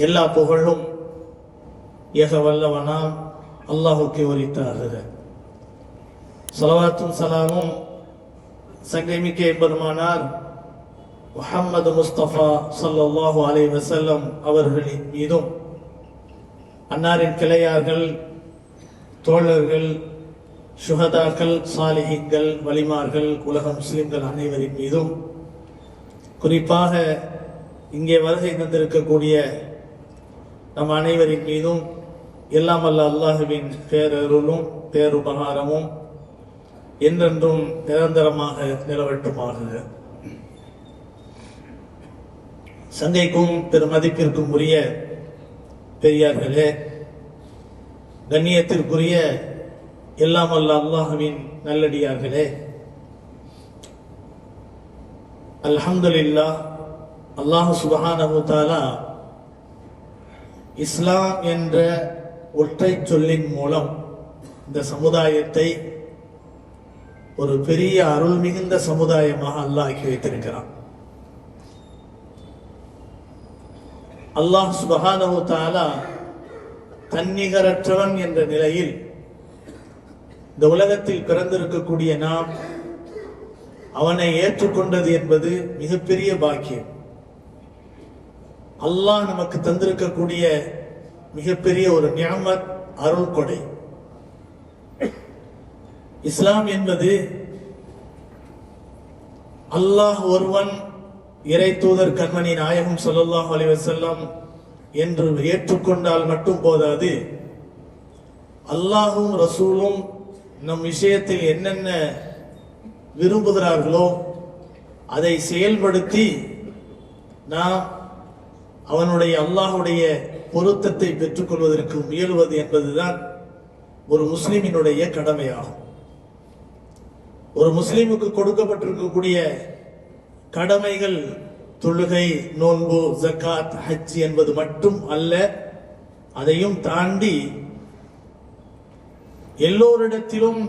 எல்லா புகழும் ஏக வல்லவனாம் அல்லாஹுக்கு உரித்தாகுக. சலவாத்தும் சலாமும் சங்கமிக்க பெருமானார் முஹம்மது முஸ்தபா சல்லாஹூ அலை வசல்லம் அவர்களின் மீதும் அன்னாரின் கிளையார்கள் தோழர்கள் சுகதாக்கள் சாலிஹிங்கள் வலிமார்கள் உலக முஸ்லிம்கள் அனைவரின் மீதும் குறிப்பாக இங்கே வருகை தந்திருக்கக்கூடிய நம் அனைவரின் மீதும் எல்லாம் அல்ல அல்லாஹுவின் பேரருளும் பேருபகாரமும் என்றென்றும் நிரந்தரமாக நிலவட்டுமாக. சந்தைக்கும் பெருமதிப்பிற்கும் உரிய பெரியார்களே கண்ணியத்திற்குரிய எல்லாம் அல்ல அல்லாஹுவின் நல்லடியார்களே அல்ஹம்துலில்லாஹ் அல்லாஹு சுபஹானஹு தாலா இஸ்லாம் என்ற ஒற்றை சொல்லின் மூலம் இந்த சமுதாயத்தை ஒரு பெரிய அருள் மிகுந்த சமுதாயமாக அல்லாஹ் ஆக்கி வைத்திருக்கிறான். அல்லாஹ் சுபஹானஹு தாலா தன்னிகரற்றவன் என்ற நிலையில் இந்த உலகத்தில் பிறந்திருக்கக்கூடிய நாம் அவனை ஏற்றுக்கொண்டது என்பது மிகப்பெரிய பாக்கியம். அல்லாஹ் நமக்கு தந்திருக்கக்கூடிய மிகப்பெரிய ஒரு நியாமத் அருள் கொடை. இஸ்லாம் என்பது அல்லாஹ் ஒருவன் இறை தூதர் கண்மணி நாயகம் சொல்லல்லாஹ் அலிவசல்லாம் என்று ஏற்றுக்கொண்டால் மட்டும் போதாது. அல்லாஹும் ரசூலும் நம் விஷயத்தில் என்னென்ன விரும்புகிறார்களோ அதை செயல்படுத்தி நாம் அவனுடைய அல்லாஹுடைய பொருத்தத்தை பெற்றுக்கொள்வதற்கு முயல்வது என்பதுதான் ஒரு முஸ்லிமினுடைய கடமையாகும். ஒரு முஸ்லிமுக்கு கொடுக்கப்பட்டிருக்கக்கூடிய கடமைகள் தொழுகை நோன்பு ஜக்காத் ஹஜ் என்பது மட்டும் அல்ல அதையும் தாண்டி எல்லோரிடத்திலும்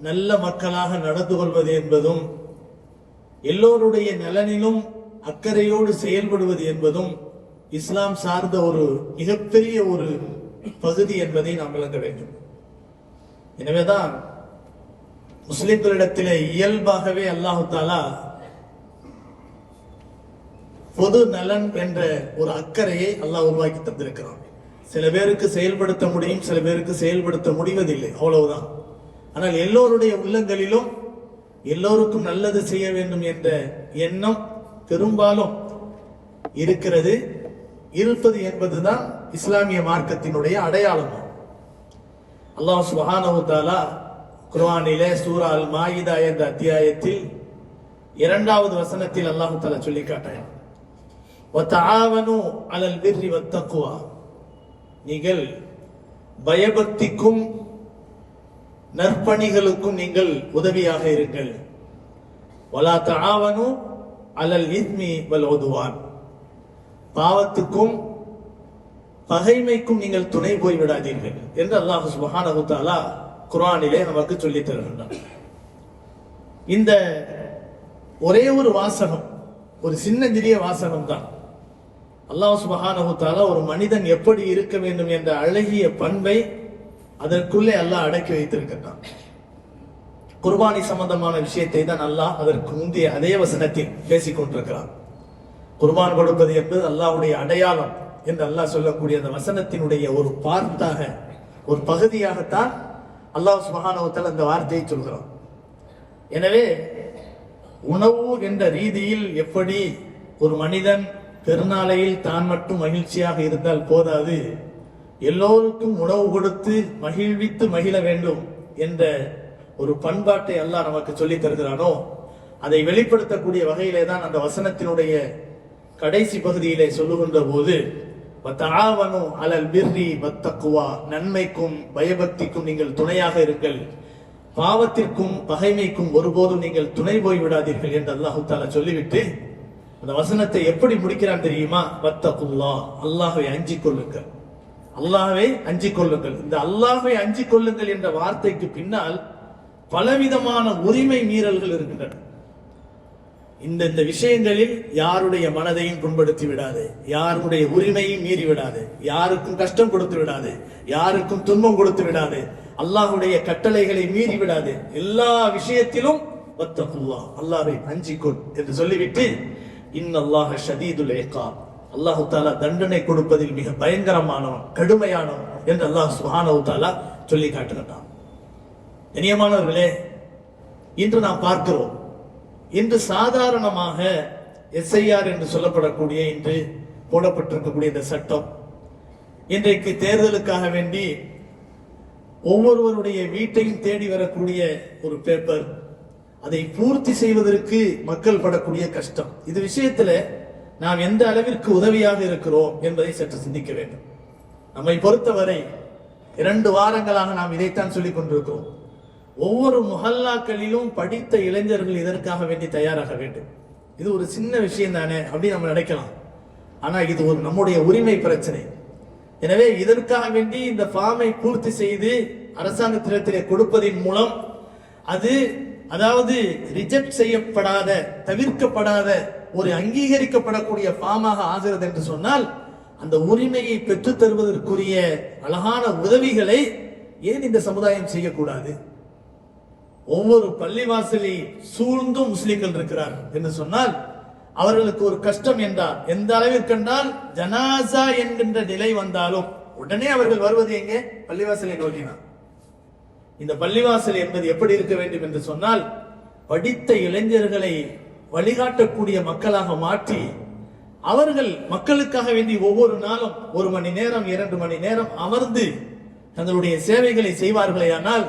நல்ல மக்களாக நடந்து கொள்வது என்பதும் எல்லோருடைய நலனிலும் அக்கறையோடு செயல்படுவது என்பதும் இஸ்லாம் சார்ந்த ஒரு மிகப்பெரிய ஒரு பகுதி என்பதை நாம் விளங்க வேண்டும். எனவேதான் முஸ்லிம்களிடத்திலே இயல்பாகவே அல்லாஹு தாலா பொது நலன் என்ற ஒரு அக்கறையை அல்லாஹ் உருவாக்கி தந்திருக்கிறான். சில பேருக்கு செயல்படுத்த முடியும் சில பேருக்கு செயல்படுத்த முடிவதில்லை அவ்வளவுதான். ஆனால் எல்லோருடைய உள்ளங்களிலும் எல்லோருக்கும் நல்லது செய்ய வேண்டும் என்ற எண்ணம் பெரும்பாலும் இருக்கிறது. இருப்பது என்பதுதான் இஸ்லாமிய மார்க்கத்தினுடைய அடையாளம். அல்லாஹ் சுஹானவுத்தாலா குர்வானிலே சூரா அல் மாயிதா என்ற அத்தியாயத்தில் இரண்டாவது வசனத்தில் அல்லாஹு தாலா சொல்லி காட்டான் அலல் பிர்ரி வத்தக்குவா நீங்கள் பயபக்திக்கும் நற்பணிகளுக்கும் நீங்கள் உதவியாக இருங்கள். வலா தாவனும் அலல் இத்மி வல் உதுவான் பாவத்துக்கும் பகைமைக்கும் நீங்கள் துணை போய் விடாதீர்கள் என்று அல்லாஹ் சுபஹானஹு தஆலா குர்ஆனிலே நமக்கு சொல்லி தருகின்றான். இந்த ஒரே ஒரு வாசகம் ஒரு சின்ன சிறிய வாசகம் தான். அல்லாஹ் சுபஹானஹு ஒரு மனிதன் எப்படி இருக்க வேண்டும் என்ற அழகிய பண்பை அதற்குள்ளே அல்லாஹ் அடக்கி வைத்திருக்கிறான் குர்பானி சம்பந்தமான விஷயத்தை தான் அல்லாஹ் அதற்கு முந்தைய அதே வசனத்தில் பேசிக் கொண்டிருக்கிறான். குர்பான் கொடுப்பது என்பது அல்லாஹ்வுடைய அடையாளம் என்று அல்லாஹ் சொல்லக்கூடிய அந்த வசனத்தினுடைய ஒரு பார்த்தாக ஒரு பகுதியாகத்தான் அல்லாஹ் சுபஹானவத்தால் அந்த வார்த்தையை சொல்கிறான். எனவே உணவு என்ற ரீதியில் எப்படி ஒரு மனிதன் பெருநாளையில் தான் மட்டும் மகிழ்ச்சியாக இருந்தால் போதாது? எல்லோருக்கும் உணவு கொடுத்து மகிழ்வித்து மகிழ வேண்டும் என்ற ஒரு பண்பாட்டை அல்லாஹ் நமக்கு சொல்லித் தருகிறானோ அதை வெளிப்படுத்தக்கூடிய வகையிலே தான் அந்த வசனத்தினுடைய கடைசி பகுதியிலே சொல்லுகின்ற போது "வத்தஆவனு அலல் பிர்ரி வத்தக்குவா நன்மைக்கும் பயபக்திக்கும் நீங்கள் துணையாக இருங்கள். பாவத்திற்கும் பகைமைக்கும் ஒருபோதும் நீங்கள் துணை போய் விடாதீர்கள் என்று அல்லாஹு தாலா சொல்லிவிட்டு அந்த வசனத்தை எப்படி முடிக்கிறான் தெரியுமா? வத்தகுல்லா அல்லாஹை அஞ்சி கொள்ளுங்கள். அல்லாஹை அஞ்சி கொள்ளுங்கள். இந்த அல்லாஹை அஞ்சி கொள்ளுங்கள் என்ற வார்த்தைக்கு பின்னால் பலவிதமான உரிமை மீறல்கள் இருக்கின்றன. இந்த இந்த விஷயங்களில் யாருடைய மனதையும் புண்படுத்தி விடாது. யாருடைய உரிமையும் மீறி விடாது. யாருக்கும் கஷ்டம் கொடுத்து விடாது. யாருக்கும் துன்பம் கொடுத்து விடாது. அல்லாஹுடைய கட்டளைகளை மீறி விடாது. எல்லா விஷயத்திலும் வத்தகுல்லா அல்லாஹ்வை அஞ்சிக்கொள் என்று சொல்லிவிட்டு இன்னல்லாஹ ஷதீதுல் ஏகா அல்லாஹு தாலா தண்டனை கொடுப்பதில் மிக பயங்கரமானவன் கடுமையானவன் என்று அல்லாஹ் சுஹானவு தாலா சொல்லி காட்டுகிறான் இனியமானவர்களே இன்று நாம் பார்க்கிறோம் இன்று சாதாரணமாக எஸ்ஐஆர் என்று சொல்லப்படக்கூடிய இன்று போடப்பட்டிருக்கக்கூடிய இந்த சட்டம் இன்றைக்கு தேர்தலுக்காக வேண்டி ஒவ்வொருவருடைய வீட்டையும் தேடி வரக்கூடிய ஒரு பேப்பர் அதை பூர்த்தி செய்வதற்கு மக்கள் படக்கூடிய கஷ்டம். இது விஷயத்துல நாம் எந்த அளவிற்கு உதவியாக இருக்கிறோம் என்பதை சற்று சிந்திக்க வேண்டும். நம்மை பொறுத்தவரை இரண்டு வாரங்களாக நாம் இதைத்தான் சொல்லிக் கொண்டிருக்கிறோம். ஒவ்வொரு முஹல்லாக்களிலும் படித்த இளைஞர்கள் இதற்காக வேண்டி தயாராக வேண்டும். இது ஒரு சின்ன விஷயம் தானே அப்படின்னு நம்ம நினைக்கலாம் ஆனா இது ஒரு நம்முடைய உரிமை பிரச்சனை. எனவே இதற்காக வேண்டி இந்த ஃபார்மை பூர்த்தி செய்து அரசாங்கத்திடத்திலே கொடுப்பதின் மூலம் அது அதாவது ரிஜெக்ட் செய்யப்படாத தவிர்க்கப்படாத ஒரு அங்கீகரிக்கப்படக்கூடிய ஃபார்மாக ஆகிறது என்று சொன்னால் அந்த உரிமையை பெற்றுத் தருவதற்குரிய அழகான உதவிகளை ஏன் இந்த சமுதாயம் செய்யக்கூடாது? ஒவ்வொரு பள்ளிவாசலை சூழ்ந்தும் முஸ்லிம்கள் இருக்கிறார் என்று சொன்னால் அவர்களுக்கு ஒரு கஷ்டம் என்றால் எந்த அளவிற்கு என்றால் ஜனாசா என்கின்ற நிலை வந்தாலும் உடனே அவர்கள் வருவது எங்கே? பள்ளிவாசலை நோக்கினார் இந்த பள்ளிவாசல் என்பது எப்படி இருக்க வேண்டும் என்று சொன்னால் படித்த இளைஞர்களை வழிகாட்டக்கூடிய மக்களாக மாற்றி அவர்கள் மக்களுக்காக வேண்டி ஒவ்வொரு நாளும் ஒரு மணி நேரம் இரண்டு மணி நேரம் அமர்ந்து தங்களுடைய சேவைகளை செய்வார்களே ஆனால்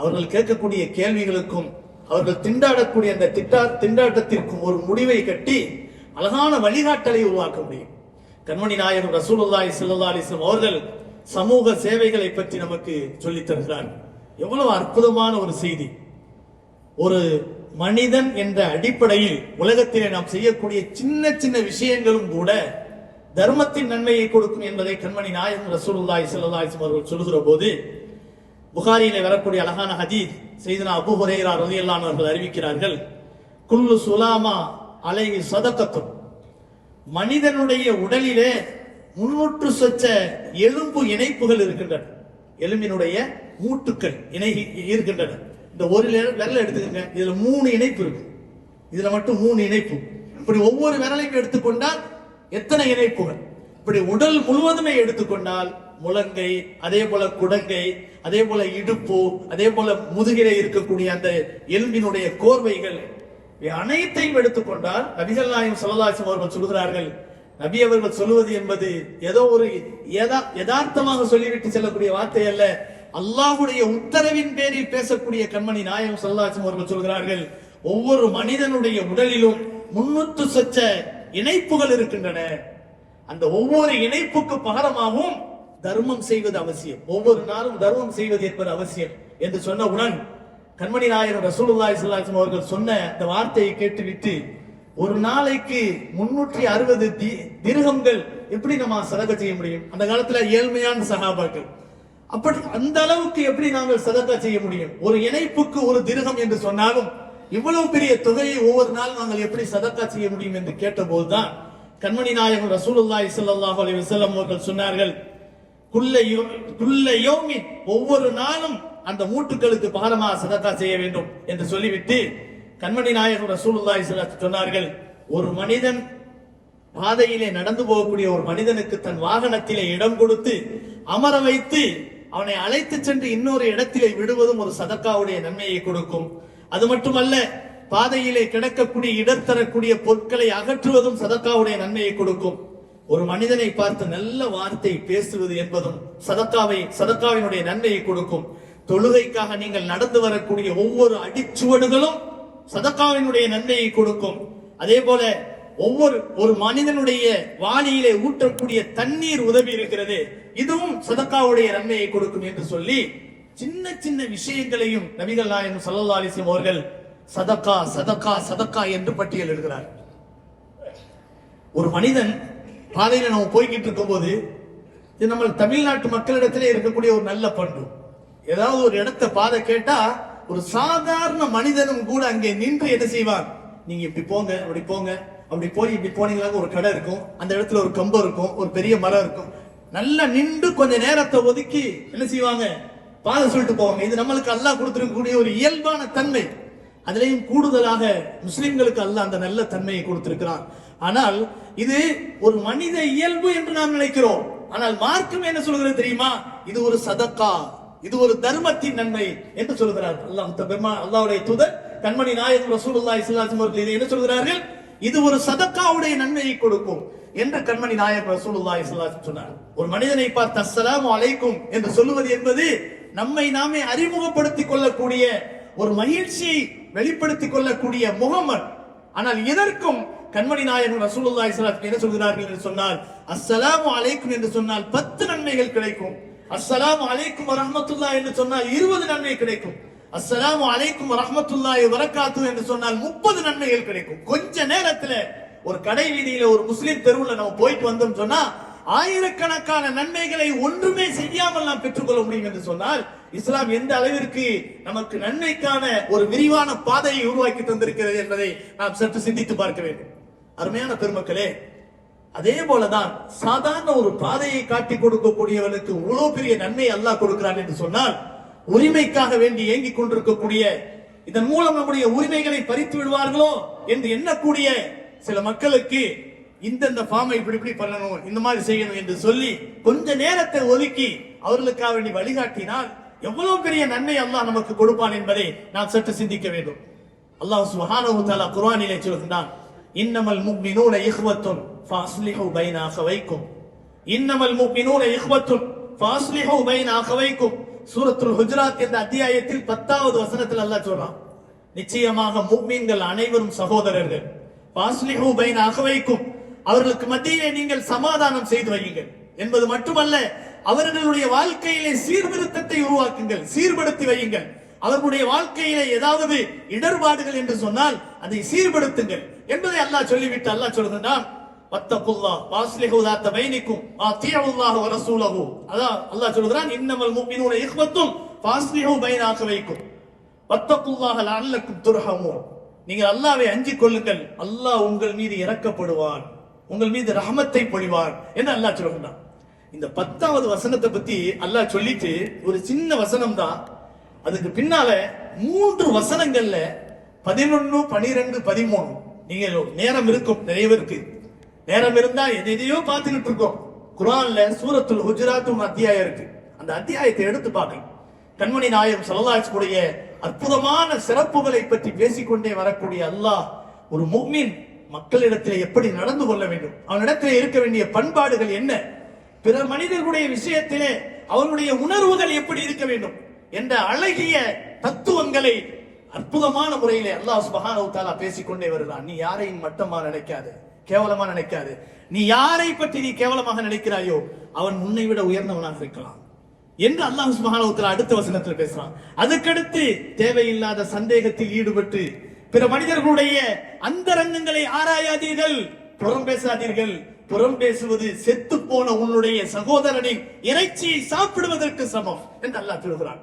அவர்கள் கேட்கக்கூடிய கேள்விகளுக்கும் அவர்கள் திண்டாடக்கூடிய அந்த திட்டா திண்டாட்டத்திற்கும் ஒரு முடிவை கட்டி அழகான வழிகாட்டலை உருவாக்க முடியும். கண்மணி நாயகம் ரசூலுல்லாஹி சில்லா அலைஹி அவர்கள் சமூக சேவைகளை பற்றி நமக்கு சொல்லித் தருகிறார்கள் எவ்வளவு அற்புதமான ஒரு செய்தி. ஒரு மனிதன் என்ற அடிப்படையில் உலகத்திலே நாம் செய்யக்கூடிய சின்ன சின்ன விஷயங்களும் கூட தர்மத்தின் நன்மையை கொடுக்கும் என்பதை கண்மணி நாயகம் ரசூலுல்லாஹி ஸல்லல்லாஹு அலைஹி அவர்கள் சொல்லுகிற போது புகாரியில வரக்கூடிய அழகான ஹதீத் செய்தனா அபு ஹுரேரா ரலியல்லாஹு அவர்கள் அறிவிக்கிறார்கள். குல்லு சுலாமா அலைஹி சதக்கத்தும் மனிதனுடைய உடலிலே முன்னூற்று சொச்ச எலும்பு இணைப்புகள் இருக்கின்றன. எலும்பினுடைய மூட்டுக்கள் இணை இருக்கின்றன. இந்த ஒரு விரல விரலை எடுத்துக்கங்க. இதுல மூணு இணைப்பு இருக்கு. இதுல மட்டும் மூணு இணைப்பு. இப்படி ஒவ்வொரு விரலையும் எடுத்துக்கொண்டால் எத்தனை இணைப்புகள்? இப்படி உடல் முழுவதுமே எடுத்துக்கொண்டால் முழங்கை அதே போல குடங்கை அதே போல இடுப்பு அதே போல முதுகிலே இருக்கக்கூடிய அந்த எலும்பினுடைய கோர்வைகள் அனைத்தையும் எடுத்துக்கொண்டால் நபிகள் நாயம் சொல்லலாசம் அவர்கள் சொல்கிறார்கள் நபி அவர்கள் சொல்லுவது என்பது ஏதோ ஒரு யதார்த்தமாக சொல்லிவிட்டு செல்லக்கூடிய வார்த்தை அல்ல. அல்லாஹ்வுடைய உத்தரவின் பேரில் பேசக்கூடிய கண்மணி நாயம் சொல்லலாசம் அவர்கள் சொல்கிறார்கள் ஒவ்வொரு மனிதனுடைய உடலிலும் முன்னூத்து சொச்ச இணைப்புகள் இருக்கின்றன. அந்த ஒவ்வொரு இணைப்புக்கு பகரமாகவும் தர்மம் செய்வது அவசியம். ஒவ்வொரு நாளும் தர்மம் செய்வது என்பது அவசியம் என்று சொன்னவுடன் கண்மணி நாயகம் ரசூலுல்லாய் ஸல்லல்லாஹு அவர்கள் சொன்ன அந்த வார்த்தையை கேட்டுவிட்டு ஒரு நாளைக்கு முன்னூற்றி அறுபது திருகங்கள் எப்படி நம்ம சதகை செய்ய முடியும்? அந்த காலத்துல ஏழ்மையான சகாபாக்கள் அப்படி அந்த அளவுக்கு எப்படி நாங்கள் சதக்கா செய்ய முடியும்? ஒரு இணைப்புக்கு ஒரு திருகம் என்று சொன்னாலும் இவ்வளவு பெரிய தொகையை ஒவ்வொரு நாள் நாங்கள் எப்படி சதக்கா செய்ய முடியும் என்று கேட்டபோதுதான் கண்மணி நாயகம் ரசூலுல்லாய் சல்லாஹ் அலி வசல்லம் அவர்கள் சொன்னார்கள் குல்ல யோ- குல்ல யௌமின் ஒவ்வொரு நாளும் அந்த மூட்டுகளுக்கு பாரமாக சதத்தா செய்ய வேண்டும் என்று சொல்லிவிட்டு கண்மணி நாயகம் ரசூலுல்லாஹி சொன்னார்கள் ஒரு மனிதன் பாதையிலே நடந்து போகக்கூடிய ஒரு மனிதனுக்கு தன் வாகனத்திலே இடம் கொடுத்து அமர வைத்து அவனை அழைத்து சென்று இன்னொரு இடத்திலே விடுவதும் ஒரு சதக்காவுடைய நன்மையை கொடுக்கும். அது மட்டுமல்ல பாதையிலே கிடக்கக்கூடிய இடர்த்தரக்கூடிய பொருட்களை அகற்றுவதும் சதக்காவுடைய நன்மையை கொடுக்கும். ஒரு மனிதனை பார்த்து நல்ல வார்த்தை பேசுவது என்பதும் சதக்காவை சதக்காவினுடைய நன்மையை கொடுக்கும். தொழுகைக்காக நீங்கள் நடந்து வரக்கூடிய ஒவ்வொரு அடிச்சுவடுகளும் சதக்காவினுடைய நன்மையை கொடுக்கும். அதே போல ஒவ்வொரு ஒரு மனிதனுடைய வாளியிலே ஊற்றக்கூடிய தண்ணீர் உதவி இருக்கிறது. இதுவும் சதக்காவுடைய நன்மையை கொடுக்கும் என்று சொல்லி சின்ன சின்ன விஷயங்களையும் நபிகள் நாயகம் ஸல்லல்லாஹு அலைஹி அவர்கள் சதக்கா சதக்கா சதக்கா என்று பட்டியலிடுகிறார் ஒரு மனிதன் பாதையில் நம்ம போய்கிட்டு இருக்கும்போது இது நம்ம தமிழ்நாட்டு மக்களிடத்திலே இருக்கக்கூடிய ஒரு நல்ல பண்பு. ஏதாவது ஒரு இடத்த பாதை கேட்டா ஒரு சாதாரண மனிதனும் கூட அங்கே நின்று என்ன செய்வான்? நீங்க இப்படி போங்க அப்படி போங்க அப்படி போய் இப்படி போனீங்களா ஒரு கடை இருக்கும். அந்த இடத்துல ஒரு கம்பம் இருக்கும் ஒரு பெரிய மரம் இருக்கும். நல்லா நின்று கொஞ்ச நேரத்தை ஒதுக்கி என்ன செய்வாங்க? பாதை சொல்லிட்டு போவாங்க. இது நம்மளுக்கு அல்லாஹ் கொடுத்துருக்கக்கூடிய ஒரு இயல்பான தன்மை. அதுலேயும் கூடுதலாக முஸ்லிம்களுக்கு அல்லாஹ் அந்த நல்ல தன்மையை கொடுத்திருக்கிறான். ஆனால் இது ஒரு மனித இயல்பு என்று நாம் நினைக்கிறோம். ஆனால் மார்க்கம் என்ன சொல்கிறது தெரியுமா? இது ஒரு சதக்கா இது ஒரு தர்மத்தின் நன்மை என்று சொல்கிறார். அல்லாஹ் பெருமா அல்லாஹ்வுடைய தூதர் கண்மணி நாயகம் ரசூலுல்லா ஸல்லல்லாஹு அவர்கள் இதை என்ன சொல்கிறார்கள்? இது ஒரு சதக்காவுடைய நன்மையை கொடுக்கும் என்று கண்மணி நாயகம் ரசூலுல்லா ஸல்லல்லாஹு சொன்னார். ஒரு மனிதனை பார்த்து அஸ்ஸலாமு அலைக்கும் என்று சொல்லுவது என்பது நம்மை நாமே அறிமுகப்படுத்திக் கொள்ளக்கூடிய ஒரு மகிழ்ச்சியை வெளிப்படுத்திக் கொள்ளக்கூடிய முகமது ஆனால் இதற்கும் கண்மணி நாயகன் ரசூலுல்லாஹி இஸ்லாத் என்ன சொல்கிறார்கள் என்று சொன்னால் அஸ்ஸலாமு அலைக்கும் என்று சொன்னால் பத்து நன்மைகள் கிடைக்கும். அஸ்ஸலாமு அலைக்கும் ரஹமத்துல்லா என்று சொன்னால் இருபது நன்மை கிடைக்கும். அஸ்ஸலாமு அலைக்கும் வரஹ்மத்துல்லாஹி வரக்காத்து என்று சொன்னால் முப்பது நன்மைகள் கிடைக்கும். கொஞ்ச நேரத்துல ஒரு கடை வீதியில ஒரு முஸ்லிம் தெருவுல நம்ம போயிட்டு வந்தோம் சொன்னா ஆயிரக்கணக்கான நன்மைகளை ஒன்றுமே செய்யாமல் நாம் பெற்றுக்கொள்ள முடியும் என்று சொன்னால் இஸ்லாம் எந்த அளவிற்கு நமக்கு நன்மைக்கான ஒரு விரிவான பாதையை உருவாக்கி தந்திருக்கிறது என்பதை நாம் சற்று சிந்தித்து பார்க்க வேண்டும். அருமையான பெருமக்களே அதே போலதான் சாதாரண ஒரு பாதையை காட்டி கொடுக்கக்கூடியவனுக்கு இவ்வளவு பெரிய நன்மை அல்லாஹ் கொடுக்கிறான் என்று சொன்னால் உரிமைக்காக வேண்டி ஏங்கிக் கொண்டிருக்கக்கூடிய இதன் மூலம் நம்முடைய உரிமைகளை பறித்து விடுவார்களோ என்று எண்ணக்கூடிய சில மக்களுக்கு இந்தந்த ஃபார்மை இப்படி இப்படி பண்ணணும் இந்த மாதிரி செய்யணும் என்று சொல்லி கொஞ்ச நேரத்தை ஒதுக்கி அவர்களுக்காக வேண்டி வழிகாட்டினால் எவ்வளவு பெரிய நன்மை அல்லாஹ் நமக்கு கொடுப்பான் என்பதை நாம் சற்று சிந்திக்க வேண்டும். அல்லாஹ் சுப்ஹானஹு தஆலா குர்ஆனிலே சொல்கிறான் இன்னமல் முக்மினூன இஹ்வத்துன் ஃபாஸ்லிஹு பைனாக வைக்கும் இன்னமல் முக்மினூன இஹ்வத்துன் ஃபாஸ்லிஹு பைனாக வைக்கும் சூரத்துல் ஹுஜராத் என்ற அத்தியாயத்தில் பத்தாவது வசனத்தில் அல்லாஹ் சொல்றான். நிச்சயமாக முக்மீன்கள் அனைவரும் சகோதரர்கள். பாஸ்லிஹு பைனாக வைக்கும் அவர்களுக்கு மத்தியிலே நீங்கள் சமாதானம் செய்து வையுங்கள். என்பது மட்டுமல்ல அவர்களுடைய வாழ்க்கையிலே சீர்திருத்தத்தை உருவாக்குங்கள் சீர்படுத்தி வையுங்கள். அவர்களுடைய வாழ்க்கையிலே ஏதாவது இடர்பாடுகள் என்று சொன்னால் அதை சீர்படுத்துங்கள். என்பதை அல்லாஹ் சொல்லிவிட்டு அல்லாஹ் சொல்கிறான் வத்தகுல்லா வாஸ்லிஹு தாத்த ஆ ஆத்தியவுல்லாஹு வ ரசூலஹு. அதான் அல்லாஹ் சொல்கிறான் இன்னமல் முஃமினூன இஹ்வத்தும் ஃபாஸ்லிஹு பைன அகவைக்கும் வத்தகுல்லாஹ லஅல்லக்கும் துர்ஹமூன். நீங்கள் அல்லாஹ்வை அஞ்சிக் கொள்ளுங்கள் அல்லாஹ் உங்கள் மீது இறக்கப்படுவான் உங்கள் மீது ரஹமத்தை பொழிவான் என்று அல்லாஹ் சொல்கிறான் இந்த பத்தாவது வசனத்தை பத்தி அல்லாஹ் சொல்லிட்டு ஒரு சின்ன வசனம் தான் அதுக்கு பின்னால மூன்று வசனங்கள்ல பதினொன்னு பனிரெண்டு பதிமூணு. நீங்கள் நேரம் இருக்கும் நிறைய பேருக்கு நேரம் இருந்தா எதை எதையோ பார்த்துக்கிட்டு இருக்கோம் குரான்ல சூரத்துல் ஹுஜராத்தும் அத்தியாயம் இருக்கு. அந்த அத்தியாயத்தை எடுத்து பார்க்கணும் கண்மணி நாயம் சல்லாஹுடைய அற்புதமான சிறப்புகளை பற்றி பேசிக்கொண்டே வரக்கூடிய அல்லாஹ் ஒரு முக்மின் மக்களிடத்தில் எப்படி நடந்து கொள்ள வேண்டும்? அவனிடத்தில் இருக்க வேண்டிய பண்பாடுகள் என்ன? பிற மனிதர்களுடைய விஷயத்திலே அவனுடைய உணர்வுகள் எப்படி இருக்க வேண்டும்? என்ற அழகிய தத்துவங்களை அற்புதமான முறையிலே அல்லாஹ் சுபஹானவுத்தாலா பேசிக்கொண்டே வருகிறான். நீ யாரையும் மட்டமா நினைக்காது கேவலமா நினைக்காது. நீ யாரை பற்றி நீ கேவலமாக நினைக்கிறாயோ அவன் உன்னை விட உயர்ந்தவனாக இருக்கலாம். என்று அல்லாஹ் சுப்ஹானஹு அடுத்த வசனத்தில் பேசுறான் அதுக்கடுத்து தேவையில்லாத சந்தேகத்தில் ஈடுபட்டு பிற மனிதர்களுடைய அந்தரங்கங்களை ஆராயாதீர்கள். புறம் பேசாதீர்கள். புறம் பேசுவது செத்து போன உன்னுடைய சகோதரனின் இறைச்சியை சாப்பிடுவதற்கு சமம் என்று அல்லாஹ் சொல்கிறான்.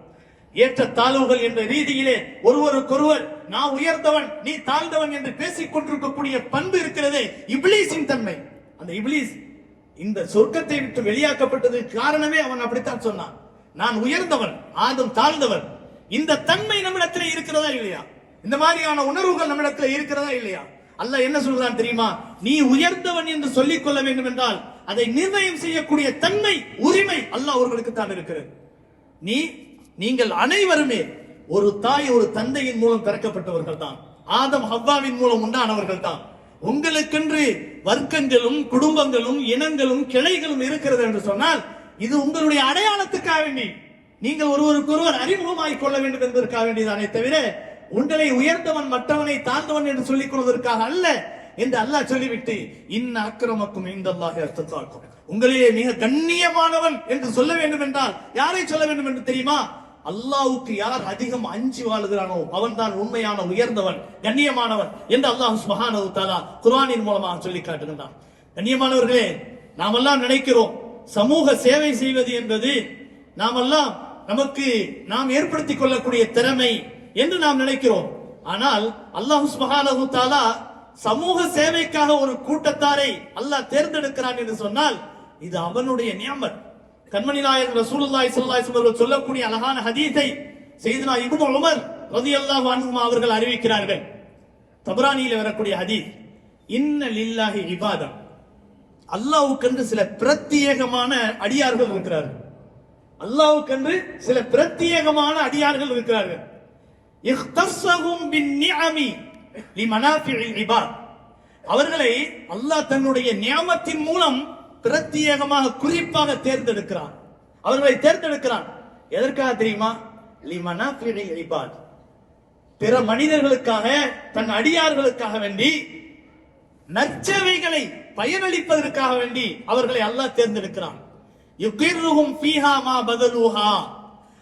ஏற்ற தாழ்வுகள் என்ற ரீதியிலே ஒருவருக்கொருவர் நான் உயர்ந்தவன் நீ தாழ்ந்தவன் என்று பேசிக் கொண்டிருக்கக்கூடிய பண்பு இருக்கிறதே இப்ளீஸின் தன்மை. அந்த இப்ளீஸ் இந்த சொர்க்கத்தை விட்டு வெளியாக்கப்பட்டது காரணமே அவன் அப்படித்தான் சொன்னான். நான் உயர்ந்தவன் ஆதம் தாழ்ந்தவன். இந்த தன்மை நம்மிடத்தில் இருக்கிறதா இல்லையா? இந்த மாதிரியான உணர்வுகள் நம்மிடத்தில் இருக்கிறதா இல்லையா? அல்ல என்ன சொல்றான் தெரியுமா? நீ உயர்ந்தவன் என்று சொல்லிக் கொள்ள வேண்டும் என்றால் அதை நிர்ணயம் செய்யக்கூடிய தன்மை உரிமை அல்லாஹ் அவர்களுக்கு தான் இருக்கிறது. நீ நீங்கள் அனைவருமே ஒரு தாய் ஒரு தந்தையின் மூலம் பிறக்கப்பட்டவர்கள் தான் ஆதம் ஹவ்வாவின் மூலம் உண்டானவர்கள் தான் உங்களுக்கென்று வர்க்கங்களும் குடும்பங்களும் இனங்களும் கிளைகளும் இருக்கிறது என்று சொன்னால் இது உங்களுடைய அடையாளத்துக்காக வேண்டி. நீங்கள் ஒருவருக்கு ஒருவர் கொள்ள வேண்டும் என்பதற்காக வேண்டியதானே தவிர உங்களை உயர்ந்தவன் மற்றவனை தாழ்ந்தவன் என்று சொல்லிக் கொள்வதற்காக அல்ல என்று அல்லாஹ் சொல்லிவிட்டு இன்ன அக்கிரமக்கும் இந்த அல்லாஹ் உங்களிலே மிக கண்ணியமானவன் என்று சொல்ல வேண்டும் என்றால் யாரை சொல்ல வேண்டும் என்று தெரியுமா? அல்லாவுக்கு யார் அதிகம் அஞ்சி வாழுகிறானோ அவன் தான் உண்மையான உயர்ந்தவன் கண்ணியமானவன் என்று அல்லாஹ் சுபஹானஹு தாலா குர்ஆனின் மூலமாக சொல்லி காட்டுகின்றான். கண்ணியமானவர்களே நாமெல்லாம் நினைக்கிறோம் சமூக சேவை செய்வது என்பது நாமெல்லாம் நமக்கு நாம் ஏற்படுத்தி கொள்ளக்கூடிய திறமை என்று நாம் நினைக்கிறோம். ஆனால் அல்லாஹ் சுப்ஹானஹு தாலா சமூக சேவைக்காக ஒரு கூட்டத்தாரை அல்லாஹ் தேர்ந்தெடுக்கிறான் என்று சொன்னால் இது அவனுடைய நியமன் கண்மணி நாயக் ரசூலுல்லாய் சல்லாய் அலைஹி சொல்லக்கூடிய அழகான ஹதீத்தை செய்தனா இபுன் உமர் அல்லாஹ் அனுசுமா அவர்கள் அறிவிக்கிறார்கள். தபரானியில் வரக்கூடிய ஹதீத் இன்ன லில்லாஹி இபாதம் அல்லாவுக்கென்று சில பிரத்யேகமான அடியார்கள் இருக்கிறார்கள். அல்லாவுக்கென்று சில பிரத்யேகமான அடியார்கள் இருக்கிறார்கள். இஹ்தஸ்ஸஹும் பின்னிஅமி லிமனாஃபிஇல் இபாத். அவர்களை அல்லாஹ் தன்னுடைய நியமத்தின் மூலம் பிரத்யேகமாக குறிப்பாக தேர்ந்தெடுக்கிறான். அவர்களை தேர்ந்தெடுக்கிறான். எதற்காக தெரியுமா? லிமனாஃபிஇல் இபாத். பிற மனிதர்களுக்காக தன் அடியார்களுக்காக வேண்டி நச்சவைகளை பயனளிப்பதற்காக வேண்டி அவர்களை அல்லாஹ் தேர்ந்தெடுக்கிறான். யுகிர்ருஹும் ஃபீஹா மா பதலூஹா.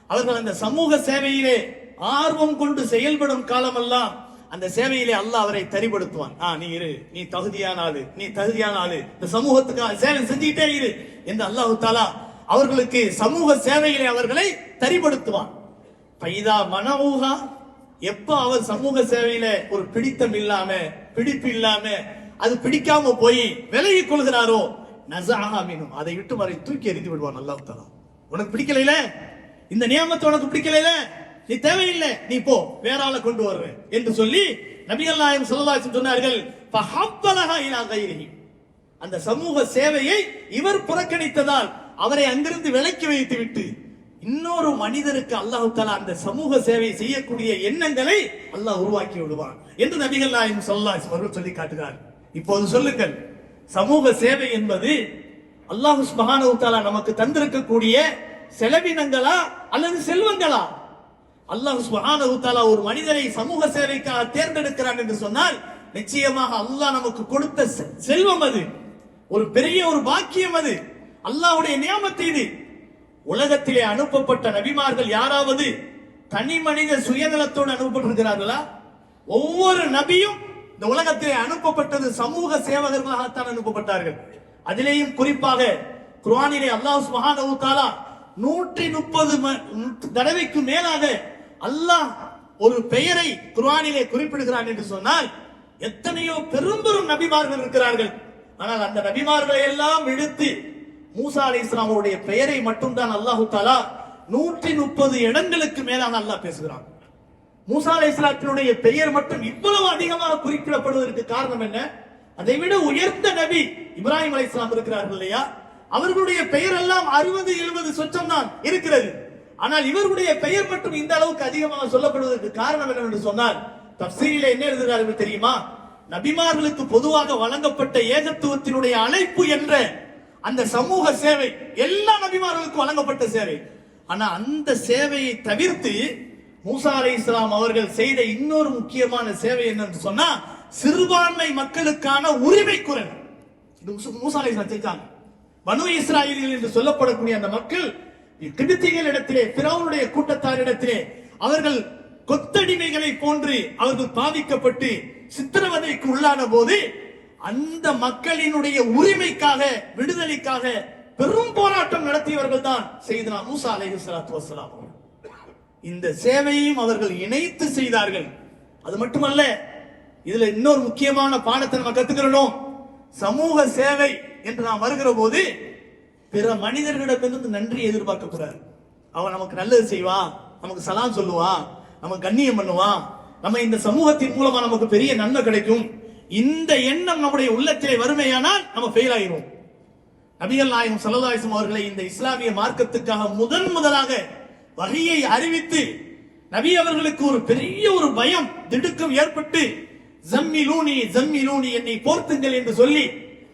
அவர்கள் அந்த சமூக சேவையிலே ஆர்வம் கொண்டு செயல்படும் காலமெல்லாம் அந்த சேவையிலே அல்லாஹ் அவரை தரிப்படுத்துவான் ஆ நீ இரு. நீ தகுதியான ஆளு. நீ தகுதியான ஆளு. இந்த சமூகத்துக்காக சேவை செஞ்சுக்கிட்டே இரு. என்று அல்லாஹு தாலா அவர்களுக்கு சமூக சேவையிலே அவர்களை தரிப்படுத்துவான் பைதா மனவுகா எப்ப அவர் சமூக சேவையில ஒரு பிடித்தம் இல்லாம பிடிப்பு இல்லாம அது பிடிக்காம போய் விலகி கொள்கிறாரோ நசாகா மீனும் அதை விட்டு வரை தூக்கி எறிந்து விடுவான் அல்லாஹு தாலா உனக்கு பிடிக்கலையில இந்த நியமத்தை உனக்கு பிடிக்கலைல? நீ தேவையில்லை நீ போ வேற ஆளை கொண்டு வர்றேன் என்று சொல்லி நபிகள் நாயகம் ஸல்லல்லாஹு சொன்னார்கள் அந்த சமூக சேவையை இவர் புறக்கணித்ததால் அவரை அங்கிருந்து விலக்கி வைத்து விட்டு இன்னொரு மனிதருக்கு அல்லாஹு தஆலா அந்த சமூக சேவை செய்யக்கூடிய எண்ணங்களை அல்லாஹ் உருவாக்கி விடுவான் என்று நபிகள் நாயகம் ஸல்லல்லாஹு அவர்கள் சொல்லி காட்டுகிறார் இப்போது சொல்லுங்கள் சமூக சேவை என்பது அல்லாஹ் சுப்ஹானஹு நமக்கு தந்திருக்கக்கூடிய செலவினங்களா அல்லது செல்வங்களா? அல்லாஹ் சுப்ஹானஹு தஆலா ஒரு மனிதரை சமூக சேவைக்காக தேர்ந்தெடுக்கிறான் என்று சொன்னால் நிச்சயமாக அல்லாஹ் நமக்கு கொடுத்த செ- செல்வம் அது. ஒரு பெரிய ஒரு பாக்கியம் அது. அல்லாஹ்வுடைய நியமத்து இது. உலகத்திலே அனுப்பப்பட்ட நபிமார்கள் யாராவது தனி மனித சுயநலத்தோடு அனுப்பப்பட்டிருக்கிறார்களா? ஒவ்வொரு நபியும் இந்த உலகத்திலே அனுப்பப்பட்டது சமூக சேவகர்களாகத்தான் அனுப்பப்பட்டார்கள். அதிலேயும் குறிப்பாக குர்ஆனிலே அல்லாஹ் சுப்ஹானஹு நூற்றி முப்பது தடவைக்கு மேலாக அல்லாஹ் ஒரு பெயரை குர்ஆனிலே குறிப்பிடுகிறான் என்று சொன்னால் எத்தனையோ பெரும் பெரும் நபிமார்கள் இருக்கிறார்கள். ஆனால் அந்த நபிமார்களை எல்லாம் இழுத்து மூசா அலி இஸ்லாமுடைய பெயரை மட்டும்தான் அல்லாஹு தாலா நூற்றி முப்பது இடங்களுக்கு மேலாக அல்லாஹ் பேசுகிறான். மூசா அலி இஸ்லாத்தினுடைய பெயர் மட்டும் இவ்வளவு அதிகமாக குறிப்பிடப்படுவதற்கு காரணம் என்ன? அதை விட உயர்ந்த நபி இப்ராஹிம் அலி இஸ்லாம் இருக்கிறார்கள் இல்லையா? அவர்களுடைய பெயர் எல்லாம் அறுபது எழுபது சொச்சம் தான் இருக்கிறது. ஆனால் இவர்களுடைய பெயர் மட்டும் இந்த அளவுக்கு அதிகமாக சொல்லப்படுவதற்கு காரணம் என்னவென்று சொன்னால் தப்சீரில என்ன எழுதுகிறார்கள் தெரியுமா? நபிமார்களுக்கு பொதுவாக வழங்கப்பட்ட ஏகத்துவத்தினுடைய அழைப்பு என்ற அந்த சமூக சேவை எல்லா நபிமார்களுக்கும் வழங்கப்பட்ட சேவை. ஆனா அந்த சேவையை தவிர்த்து மூசா அலை இஸ்லாம் அவர்கள் செய்த இன்னொரு முக்கியமான சேவை என்னன்னு சொன்னா சிறுபான்மை மக்களுக்கான உரிமை குரல். இது மூசா- மூசா அலை இஸ்லாம் செஞ்சாங்க பனு இஸ்ராயலிகள் என்று சொல்லப்படக்கூடிய அந்த மக்கள் கிபித்திகள் இடத்திலே பிறவனுடைய கூட்டத்தாரிடத்திலே அவர்கள் கொத்தடிமைகளை போன்று அவர்கள் பாதிக்கப்பட்டு சித்திரவதைக்கு உள்ளான போது அந்த மக்களினுடைய உரிமைக்காக விடுதலைக்காக பெரும் போராட்டம் நடத்தியவர்கள் தான் செய்தனா மூசா அலைஹி சலாத்து வசலாம் இந்த சேவையையும் அவர்கள் இணைத்து செய்தார்கள். அது மட்டுமல்ல இதுல இன்னொரு முக்கியமான பாடத்தை நம்ம கத்துக்கிறோம் சமூக சேவை என்று நாம் வருகிற போது பிற மனிதர்களிடமிருந்து நன்றி எதிர்பார்க்க கூடாது. அவன் நமக்கு நல்லது செய்வான் நமக்கு சலாம் சொல்லுவான் நமக்கு கண்ணியம் பண்ணுவான். நம்ம இந்த சமூகத்தின் மூலமா நமக்கு பெரிய நன்மை கிடைக்கும். இந்த எண்ணம் நம்முடைய உள்ளத்திலே வறுமையானால் நம்ம ஃபெயில் ஆயிரும் நபிகள் நாயகம் சல்லல்லாஹு அவர்களை இந்த இஸ்லாமிய மார்க்கத்துக்காக முதன் முதலாக வகையை அறிவித்து நபி அவர்களுக்கு ஒரு பெரிய ஒரு பயம் திடுக்கம் ஏற்பட்டு ஜம்மிலூனி ஜம்மிலூனி என்னை போர்த்துங்கள் என்று சொல்லி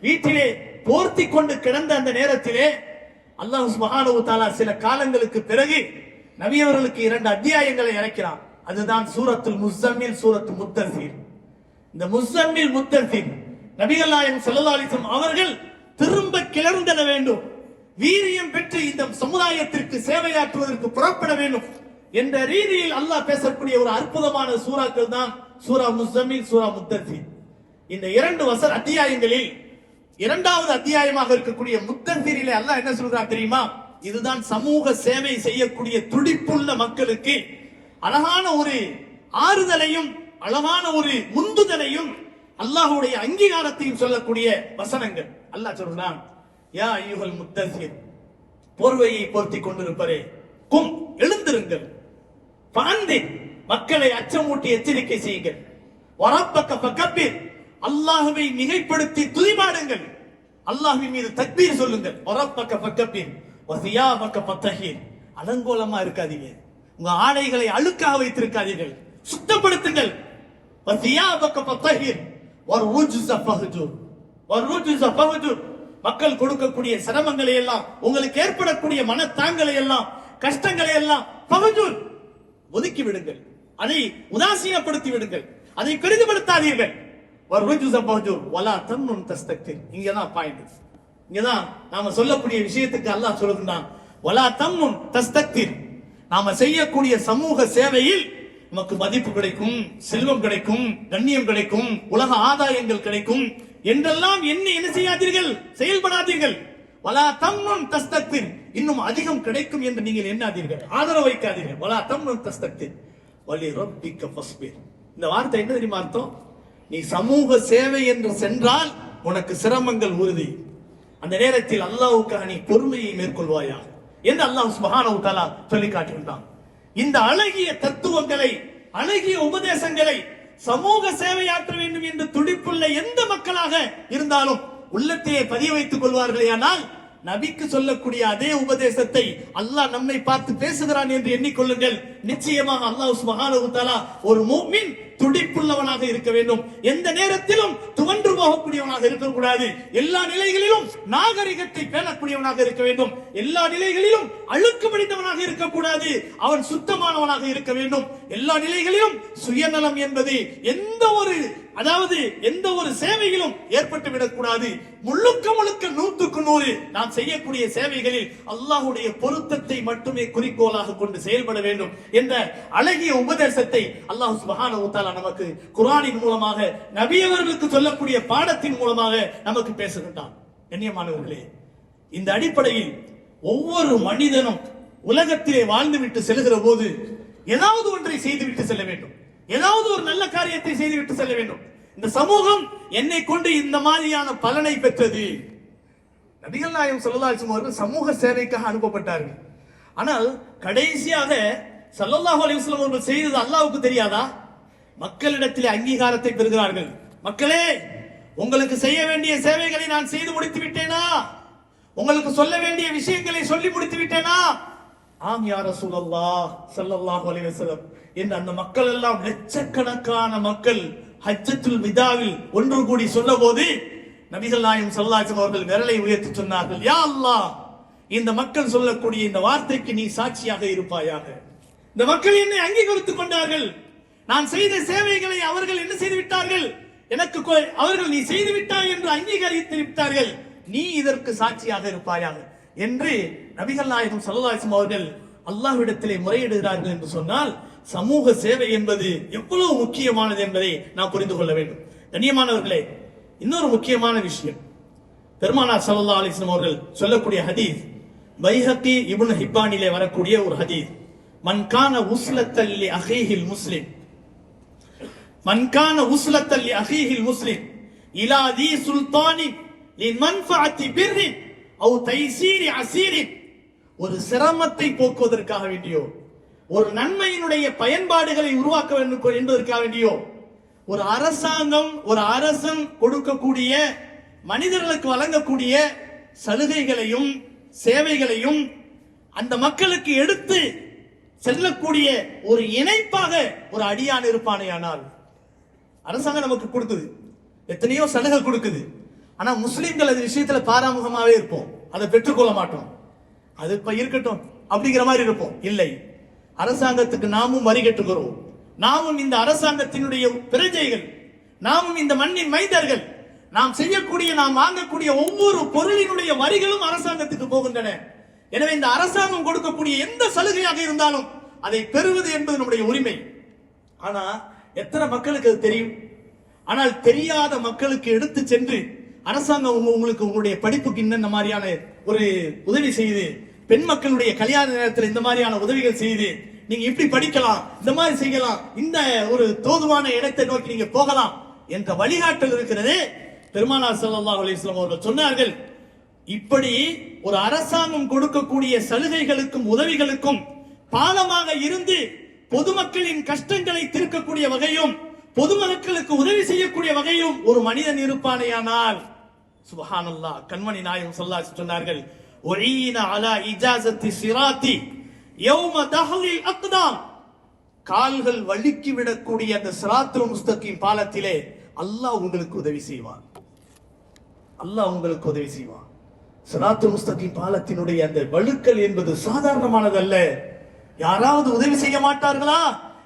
வீட்டிலே போர்த்தி கொண்டு கிடந்த அந்த நேரத்திலே அல்லாஹ் சுப்ஹானஹு தாலா சில காலங்களுக்கு பிறகு நபியவர்களுக்கு இரண்டு அத்தியாயங்களை இறக்கிறான். அதுதான் சூரத்துல் முஸ்ஸமில் சூரத்து முத்தசீர் இந்த முஸ்ஸமில் முத்தசீர் நபிகள் நாயகம் ஸல்லல்லாஹு அவர்கள் திரும்ப கிளர்ந்தெழ வேண்டும். வீரியம் பெற்று இந்த சமுதாயத்திற்கு சேவையாற்றுவதற்கு புறப்பட வேண்டும் என்ற ரீதியில் அல்லாஹ் பேசக்கூடிய ஒரு அற்புதமான சூறாக்கள் தான் சூரா முஸ்ஸமில் சூரா முத்தசீர் இந்த இரண்டு வசர் அத்தியாயங்களில் இரண்டாவது அத்தியாயமாக இருக்கக்கூடிய முத்தந்தீரிலே அல்லாஹ் என்ன சொல்றான் தெரியுமா? இதுதான் சமூக சேவை செய்யக்கூடிய துடிப்புள்ள மக்களுக்கு அழகான ஒரு ஆறுதலையும் அழகான ஒரு முந்துதலையும் அல்லாஹுடைய அங்கீகாரத்தையும் சொல்லக்கூடிய வசனங்கள். அல்லாஹ் சொல்றான் யா ஐயுகல் முத்தசிர் போர்வையை போர்த்தி கொண்டிருப்பரே கும் எழுந்திருங்கள். பாந்தி மக்களை அச்சமூட்டி எச்சரிக்கை செய்யுங்கள். வரப்பக்க பக்கப்பில் அல்லாஹுவை மிகைப்படுத்தி துதிபாடுங்கள். அல்லாஹின் மீது தக்பீர் சொல்லுங்கள். ஒரப்பக்க பக்கப்பின் வசியா பக்க பத்தகீர். அலங்கோலமா இருக்காதீங்க. உங்க ஆடைகளை அழுக்காக வைத்திருக்காதீர்கள். சுத்தப்படுத்துங்கள். வசியா பக்க பத்தகீர். ஒரு ஊஜுச பகுஜூர் ஒரு ஊஜுச பகுஜூர் மக்கள் கொடுக்கக்கூடிய சிரமங்களை எல்லாம் உங்களுக்கு ஏற்படக்கூடிய மனத்தாங்களை எல்லாம் கஷ்டங்களை எல்லாம் பகுஜூர் ஒதுக்கி விடுங்கள். அதை உதாசீனப்படுத்தி விடுங்கள். அதை பெரிதுபடுத்தாதீர்கள் ஒரு ருஜுஸ ஃபஹ்ஜூர் வலா தம்னுன் இங்கே தான் பாயிண்ட் இங்கதான் நாம் சொல்லக்கூடிய விஷயத்துக்கு அல்லாஹ் சொல்லுகிறான் வலா தம்னுன் தஸ்தக்திர். நாம் செய்யக்கூடிய சமூக சேவையில் நமக்கு மதிப்பு கிடைக்கும் செல்வம் கிடைக்கும் கண்ணியம் கிடைக்கும் உலக ஆதாயங்கள் கிடைக்கும் என்றெல்லாம் என்ன என்ன செய்யாதீர்கள்? செயல்படாதீர்கள். வலா தம்மும் தஸ்தக்திர். இன்னும் அதிகம் கிடைக்கும் என்று நீங்கள் எண்ணாதீர்கள். ஆதரவு வைக்காதீர்கள். வலா தம்னுன் தஸ்தக்திர். வலி ரொப்பிக்க பஸ்பீர் இந்த வார்த்தை என்ன தெரியுமா அர்த்தம்? நீ சமூக சேவை என்று சென்றால் உனக்கு சிரமங்கள் உறுதி. அந்த நேரத்தில் அல்லாவுக்காக நீ பொறுமையை மேற்கொள்வாயா என்று அல்லாஹ் சுப்ஹானஹு தஆலா சொல்லி காட்டியிருந்தான். இந்த அழகிய தத்துவங்களை அழகிய உபதேசங்களை சமூக சேவையாற்ற வேண்டும் என்று துடிப்புள்ள எந்த மக்களாக இருந்தாலும் உள்ளத்தையே பதிய வைத்துக் கொள்வார்களேயானால் நபிக்கு சொல்லக்கூடிய அதே உபதேசத்தை அல்லாஹ் நம்மை பார்த்து பேசுகிறான் என்று எண்ணிக்கொள்ளுங்கள் நிச்சயமாக அல்லாஹ் சுப்ஹானஹு தஆலா ஒரு மூமின் துடிப்புள்ளவனாக இருக்க வேண்டும். எந்த நேரத்திலும் துவன்று போகக்கூடியவனாக இருக்கக்கூடாது. எல்லா நிலைகளிலும் நாகரிகத்தை பேணக்கூடியவனாக இருக்க வேண்டும். எல்லா நிலைகளிலும் அழுக்கு இருக்கக்கூடாது. அவன் சுத்தமானவனாக இருக்க வேண்டும். எல்லா நிலைகளிலும் சுயநலம் என்பது எந்த ஒரு அதாவது எந்த ஒரு சேவையிலும் ஏற்பட்டு விடக்கூடாது. முழுக்க முழுக்க நூற்றுக்கு நூறு. நாம் செய்யக்கூடிய சேவைகளில் அல்லாஹ்வுடைய பொருத்தத்தை மட்டுமே குறிக்கோளாக கொண்டு செயல்பட வேண்டும் என்ற அழகிய உபதேசத்தை அல்லாஹ் சுப்ஹானஹு நமக்கு குர்ஆனின் மூலமாக நபியவர்களுக்கு சொல்லக்கூடிய பாடத்தின் மூலமாக நமக்கு பேசுகின்றான். கண்ணியமானவர்களே இந்த அடிப்படையில் ஒவ்வொரு மனிதனும் உலகத்திலே வாழ்ந்துவிட்டு செல்கிற போது ஏதாவது ஒன்றை செய்துவிட்டு செல்ல வேண்டும். ஏதாவது ஒரு நல்ல காரியத்தை செய்துவிட்டு செல்ல வேண்டும். இந்த சமூகம் என்னை கொண்டு இந்த மாதிரியான பலனை பெற்றது. நபிகள் நாயகம் ஸல்லல்லாஹு அவர்கள் சமூக சேவைக்காக அனுப்பப்பட்டார்கள். ஆனால் கடைசியாக ஸல்லல்லாஹு அலைஹி அவர்கள் செய்தது அல்லாவுக்கு தெரியாதா? மக்களிடத்திலே அங்கீகாரத்தை பெறுகிறார்கள். மக்களே உங்களுக்கு செய்ய வேண்டிய சேவைகளை நான் செய்து முடித்து விட்டேனா உங்களுக்கு சொல்ல வேண்டிய விஷயங்களை சொல்லி முடித்து விட்டேனா ஆம் யார சூழல்லா செல்லல்லாம் அலைஹி வஸல்லம். என்று அந்த மக்கள் எல்லாம் லட்சக்கணக்கான மக்கள் ஹஜ்ஜத்துல் விதாவில் ஒன்று கூடி சொன்னபோது நபிகள் நாயம் ஸல்லல்லாஹு அவர்கள் விரலை உயர்த்தி சொன்னார்கள் யா அல்லா இந்த மக்கள் சொல்லக்கூடிய இந்த வார்த்தைக்கு நீ சாட்சியாக இருப்பாயாக. இந்த மக்கள் என்னை அங்கீகரித்துக் கொண்டார்கள். நான் செய்த சேவைகளை அவர்கள் என்ன செய்து விட்டார்கள்? எனக்கு அவர்கள் நீ செய்து விட்டாய் என்று அங்கீகரித்து விட்டார்கள். நீ இதற்கு சாட்சியாக இருப்பாயாக. என்று நபிகள் நாயகம் ஸல்லல்லாஹு அவர்கள் அல்லாஹ்விடத்திலே முறையிடுகிறார்கள் என்று சொன்னால் சமூக சேவை என்பது எவ்வளவு முக்கியமானது என்பதை நாம் புரிந்து கொள்ள வேண்டும். கண்ணியமானவர்களே இன்னொரு முக்கியமான விஷயம். பெருமானார் சல்லா அலைஹி அவர்கள் சொல்லக்கூடிய ஹதீஸ் பைஹக்கி இபுன் ஹிப்பானிலே வரக்கூடிய ஒரு ஹதீஸ். மன்கான உஸ்லத்தல்லி உஸ்லத்தல் அஹீஹில் முஸ்லிம். மன்கான உஸ்லத்தல்லி உஸ்லத்தல் அஹீஹில் முஸ்லிம். இலாதி சுல்தானி லி மன்ஃபஅத்தி அவு தைசீரி அசீரி ஒரு சிரமத்தை போக்குவதற்காக வேண்டியோ ஒரு நன்மையினுடைய பயன்பாடுகளை உருவாக்க வேண்டும் என்பதற்காக வேண்டியோ ஒரு அரசாங்கம் ஒரு அரசன் கொடுக்கக்கூடிய மனிதர்களுக்கு வழங்கக்கூடிய சலுகைகளையும் சேவைகளையும் அந்த மக்களுக்கு எடுத்து செல்லக்கூடிய ஒரு இணைப்பாக ஒரு அடியான் இருப்பானேயானால் அரசாங்கம் நமக்கு கொடுக்குது. எத்தனையோ சலுகை கொடுக்குது. ஆனால் முஸ்லீம்கள் அது விஷயத்தில் பாராமுகமாகவே இருப்போம். அதை பெற்றுக்கொள்ள மாட்டோம். அது இப்போ இருக்கட்டும் அப்படிங்கிற மாதிரி இருப்போம். இல்லை. அரசாங்கத்துக்கு நாமும் வரி கட்டுகிறோம். நாமும் இந்த அரசாங்கத்தினுடைய பிரஜைகள் நாமும் இந்த மண்ணின் மைந்தர்கள் நாம் செய்யக்கூடிய நாம் வாங்கக்கூடிய ஒவ்வொரு பொருளினுடைய வரிகளும் அரசாங்கத்துக்கு போகின்றன. எனவே இந்த அரசாங்கம் கொடுக்கக்கூடிய எந்த சலுகையாக இருந்தாலும் அதை பெறுவது என்பது நம்முடைய உரிமை. ஆனா எத்தனை மக்களுக்கு அது தெரியும்? ஆனால் தெரியாத மக்களுக்கு எடுத்து சென்று அரசாங்கம் உங்களுக்கு உங்களுடைய படிப்புக்கு இன்ன மாதிரியான ஒரு உதவி செய்து பெண் மக்களுடைய கல்யாண நேரத்தில் இந்த மாதிரியான உதவிகள் செய்து நீங்க இப்படி படிக்கலாம் இந்த மாதிரி செய்யலாம் இந்த ஒரு தோதுவான இடத்தை நோக்கி நீங்க போகலாம் என்ற வழிகாட்டல் இருக்கிறது பெருமானார் ஸல்லல்லாஹு அலிஸ்லாம் அவர்கள் சொன்னார்கள். இப்படி ஒரு அரசாங்கம் கொடுக்கக்கூடிய சலுகைகளுக்கும் உதவிகளுக்கும் பாலமாக இருந்து பொதுமக்களின் கஷ்டங்களை தீர்க்கக்கூடிய வகையும் பொதுமக்களுக்கு உதவி செய்யக்கூடிய வகையும் ஒரு மனிதன் இருப்பானேயானால் சுபஹானல்லா கண்மணி நாயகம் சொல்லா சொன்னார்கள் ஒரீன அலா இஜாசத்தி சிராத்தி யௌம தஹலில் அக்தாம். கால்கள் வழுக்கி விடக்கூடிய அந்த சிராத்து முஸ்தகிம் பாலத்திலே அல்லாஹ் உங்களுக்கு உதவி செய்வான். அல்லாஹ் உங்களுக்கு உதவி செய்வான். சிராத்து முஸ்தகிம் பாலத்தினுடைய அந்த வழுக்கல் என்பது சாதாரணமானதல்ல. யாராவது உதவி செய்ய மாட்டார்களா?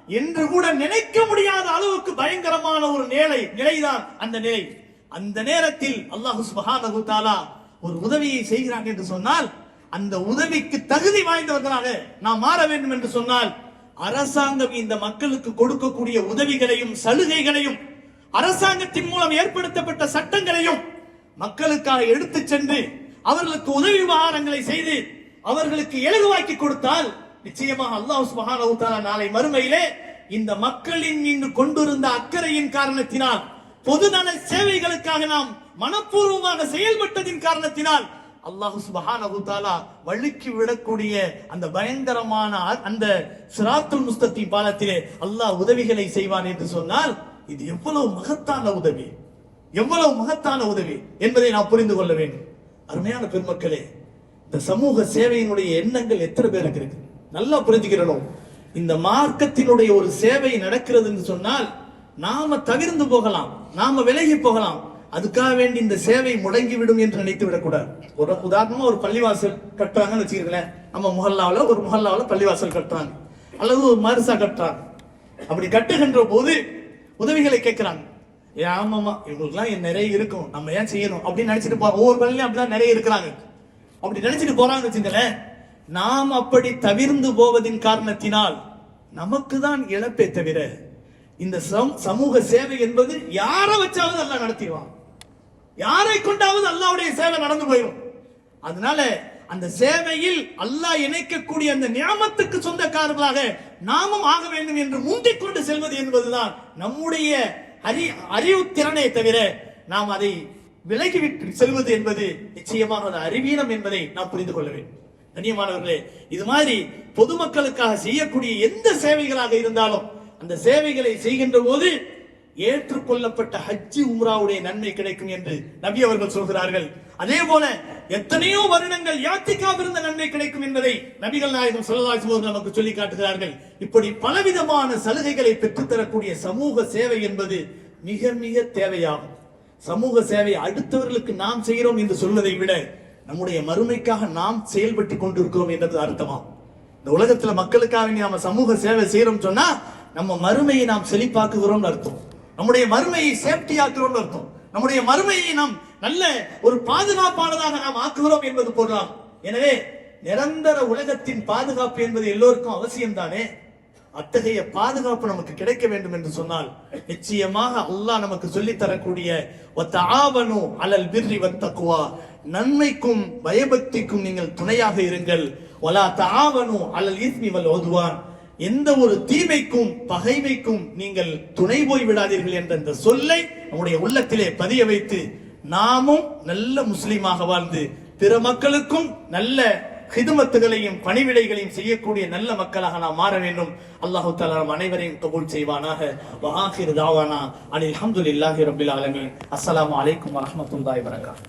என்று கூட நினைக்க முடியாத அளவுக்கு பயங்கரமான ஒரு நிலை நிலைதான் அந்த நிலை. அந்த நேரத்தில் அல்லாஹு சுபஹானஹு தஆலா ஒரு உதவியை செய்கிறான் என்று சொன்னால் அந்த உதவிக்கு தகுதி வாய்ந்தவர்களாக நாம் மாற வேண்டும் என்று சொன்னால் அரசாங்கம் இந்த மக்களுக்கு கொடுக்கக்கூடிய உதவிகளையும் சலுகைகளையும் அரசாங்கத்தின் மூலம் ஏற்படுத்தப்பட்ட சட்டங்களையும் மக்களுக்காக எடுத்து சென்று அவர்களுக்கு உதவி விவகாரங்களை செய்து அவர்களுக்கு இலகுவாக்கி கொடுத்தால் நிச்சயமாக அல்லாஹ் சுபஹானஹு தஆலா நாளை மறுமையிலே இந்த மக்களின் இன்று கொண்டிருந்த அக்கறையின் காரணத்தினால் பொதுநல சேவைகளுக்காக நாம் மனப்பூர்வமாக செயல்பட்டதின் காரணத்தினால் அல்லாஹ் சுப்ஹானஹு தஆலா வழுக்கி விடக்கூடிய அந்த பயங்கரமான அந்த சிராத்துல் முஸ்தத்தி பாலத்திலே அல்லாஹ் உதவிகளை செய்வான் என்று சொன்னால் இது எவ்வளவு மகத்தான உதவி. எவ்வளவு மகத்தான உதவி என்பதை நாம் புரிந்து கொள்ள வேண்டும். அருமையான பெருமக்களே இந்த சமூக சேவையினுடைய எண்ணங்கள் எத்தனை பேருக்கு இருக்கு? நல்லா புரிஞ்சுக்கிறணும். இந்த மார்க்கத்தினுடைய ஒரு சேவை நடக்கிறது என்று சொன்னால் நாம தவிர்ந்து போகலாம் நாம விலகி போகலாம். அதுக்காக வேண்டி இந்த சேவை முடங்கிவிடும் என்று நினைத்து விடக்கூடாது. ஒரு உதாரணமா ஒரு பள்ளிவாசல் கட்டுறாங்கன்னு வச்சுக்கிறீங்களேன் நம்ம முகல்லாவில் ஒரு முகல்லாவில் பள்ளிவாசல் கட்டுறாங்க. அல்லது ஒரு மருசா கட்டுறாங்க. அப்படி கட்டுகின்ற போது உதவிகளை கேட்கிறாங்க. ஏ ஆமாமா இவங்களுக்குலாம் நிறைய இருக்கும். நம்ம ஏன் செய்யணும்? அப்படின்னு நினைச்சிட்டு போறோம் ஒவ்வொரு பள்ளியும் அப்படிதான் நிறைய இருக்கிறாங்க. அப்படி நினைச்சிட்டு போறாங்கன்னு வச்சுங்களேன் நாம் அப்படி தவிர்ந்து போவதின் காரணத்தினால் நமக்கு தான் இழப்பே தவிர இந்த சம்- சமூக சேவை என்பது யாரை வச்சாவது அல்லாஹ் நடத்திடுவான். யாரை கொண்டாவது அல்லாவுடைய சேவை நடந்து போயிடும் அதனால அந்த சேவையில் அல்லாஹ் இணைக்கக்கூடிய அந்த நியமத்துக்கு சொந்தக்காரர்களாக நாமும் ஆக வேண்டும் என்று முந்திக் கொண்டு செல்வது என்பதுதான் நம்முடைய அறி அறிவு திறனை தவிர நாம் அதை விலகிவிட்டு செல்வது என்பது நிச்சயமாக ஒரு அறிவீனம் என்பதை நாம் புரிந்து கொள்ள வேண்டும். கண்ணியமானவர்களே இது மாதிரி பொதுமக்களுக்காக செய்யக்கூடிய எந்த சேவைகளாக இருந்தாலும் அந்த சேவைகளை செய்கின்ற போது ஏற்றுக்கொள்ளப்பட்ட ஹஜ்ஜி உம்ராவுடைய நன்மை கிடைக்கும் என்று நபி அவர்கள் சொல்கிறார்கள். அதே போல எத்தனையோ வருடங்கள் யாத்திக்காக இருந்த நன்மை கிடைக்கும் என்பதை நபிகள் நாயகம் சொல்லலாசி நமக்கு சொல்லி காட்டுகிறார்கள். இப்படி பலவிதமான சலுகைகளை பெற்றுத்தரக்கூடிய சமூக சேவை என்பது மிக மிக தேவையாகும். சமூக சேவை அடுத்தவர்களுக்கு நாம் செய்கிறோம் என்று சொல்வதை விட நம்முடைய மறுமைக்காக நாம் செயல்பட்டு கொண்டிருக்கிறோம் என்றது அர்த்தமா? இந்த உலகத்துல மக்களுக்காக நாம சமூக சேவை செய்யறோம் சொன்னா நம்ம மறுமையை நாம் செழிப்பாக்குகிறோம் அர்த்தம். நம்முடைய மறுமையை சேஃப்டி ஆக்குறோம் அர்த்தம். நம்முடைய மறுமையை நாம் நல்ல ஒரு பாதுகாப்பானதாக நாம் ஆக்குகிறோம் என்பது பொருளாம் எனவே நிரந்தர உலகத்தின் பாதுகாப்பு என்பது எல்லோருக்கும் அவசியம் தானே அத்தகைய பாதுகாப்பு நமக்கு கிடைக்க வேண்டும் என்று சொன்னால் நிச்சயமாக அல்லாஹ் நமக்கு சொல்லி தரக்கூடிய அலல் பிர்ரி வத்தக்குவா நன்மைக்கும் பயபக்திக்கும் நீங்கள் துணையாக இருங்கள். வலா தாவனு அலல் இஸ்மி வல் ஓதுவான் எந்த ஒரு தீமைக்கும் பகைமைக்கும் நீங்கள் துணை போய் விடாதீர்கள் என்ற இந்த சொல்லை நம்முடைய உள்ளத்திலே பதிய வைத்து நாமும் நல்ல முஸ்லீமாக வாழ்ந்து பிற மக்களுக்கும் நல்ல ஹிதுமத்துகளையும் பணிவிடைகளையும் செய்யக்கூடிய நல்ல மக்களாக நாம் மாற வேண்டும். அல்லாஹு தாலா நம் அனைவரையும் கபூல் செய்வானாக. வஹாஹிர் தாவானா அனில் அல்ஹம்துலில்லாஹி ரப்பில் ஆலமீன். அஸ்ஸலாமு அலைக்கும் வரஹ்மத்துல்லாஹி வபரகாத்துஹு